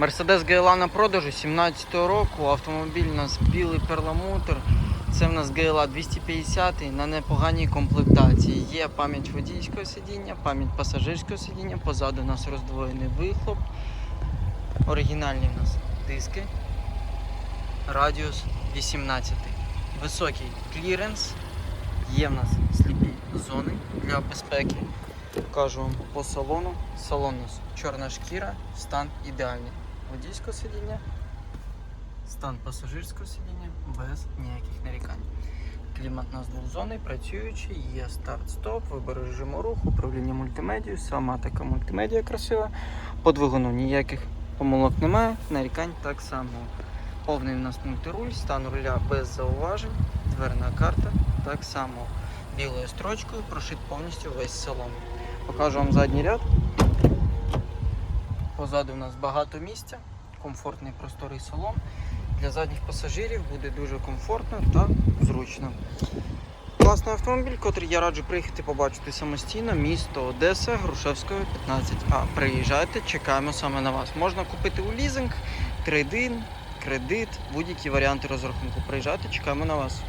Мерседес GLA на продажу 17-го року. Автомобіль у нас білий перламутр. Це в нас GLA 250 на непоганій комплектації. Є пам'ять водійського сидіння, пам'ять пасажирського сидіння, позаду у нас роздвоєний вихлоп. Оригінальні у нас диски. Радіус 18. Високий кліренс. Є в нас сліпі зони для безпеки. Покажу вам по салону. Салон у нас чорна шкіра, стан ідеальний. Водійського сидіння, стан пасажирського сидіння без ніяких нарікань. Клімат у нас двохзонний, працюючий, є старт-стоп, вибір режиму руху, управління мультимедією, сама така мультимедіа красива. По двигуну ніяких помилок немає, нарікань так само. Повний у нас мультируль, стан руля без зауважень, дверна карта так само. Білою строчкою прошит повністю весь салон. Покажу вам задній ряд. Позаду у нас багато місця, комфортний просторий салон. Для задніх пасажирів буде дуже комфортно та зручно. Класний автомобіль, котрий я раджу приїхати побачити самостійно. Місто Одеса, Грушевського, 15А. Приїжджайте, чекаємо саме на вас. Можна купити у лізинг, трейдин, кредит, будь-які варіанти розрахунку. Приїжджайте, чекаємо на вас.